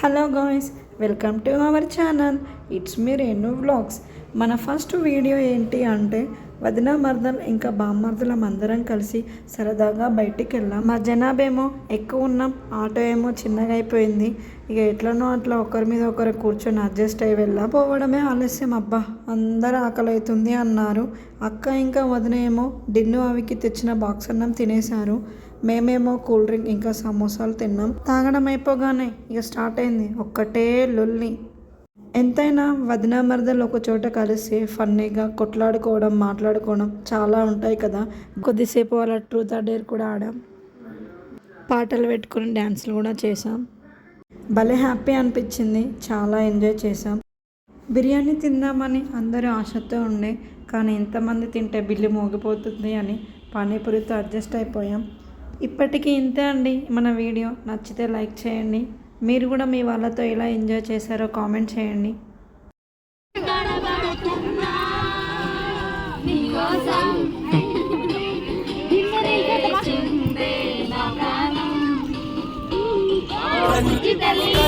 Hello guys, welcome to our channel it's me Renu vlogs మన first video ఏంటి అంటే వదిన మర్దలు ఇంకా బామ్మర్దలం అందరం కలిసి సరదాగా బయటికి వెళ్ళాం మా జనాభేమో ఎక్కువ ఉన్నాం ఆటో ఏమో చిన్నగా అయిపోయింది. ఇక ఎట్లనో అట్లా ఒకరి మీద ఒకరు కూర్చొని అడ్జస్ట్ అయ్యి వెళ్ళా. పోవడమే ఆలస్యం అబ్బా అందరూ ఆకలి అవుతుంది అన్నారు. అక్క ఇంకా వదిన ఏమో డిన్ను అవికి తెచ్చిన బాక్స్ అన్నం తినేశారు. మేమేమో కూల్ డ్రింక్ ఇంకా సమోసాలు తిన్నాం. తాగడం అయిపోగానే ఇక స్టార్ట్ అయింది. ఒక్కటే లొల్లి. ఎంతైనా వదిన మరదలు ఒక చోట కలిసి ఫన్నీగా కొట్లాడుకోవడం మాట్లాడుకోవడం చాలా ఉంటాయి కదా. కొద్దిసేపు వాళ్ళ ట్రూత్ ఆర్ డేర్ కూడా ఆడాం. పాటలు పెట్టుకుని డ్యాన్స్లు కూడా చేసాం భలే హ్యాపీ అనిపించింది. చాలా ఎంజాయ్ చేసాం బిర్యానీ తిందామని అందరూ ఆశతో ఉండే కానీ ఎంతమంది తింటే బిల్లు మోగిపోతుంది అని పానీపూరితో అడ్జస్ట్ అయిపోయాం. ఇప్పటికీ ఇంతే అండి మన వీడియో. నచ్చితే లైక్ చేయండి. మీరు కూడా మీ వాళ్ళతో ఎలా ఎంజాయ్ చేశారో కామెంట్ చేయండి. తల్లి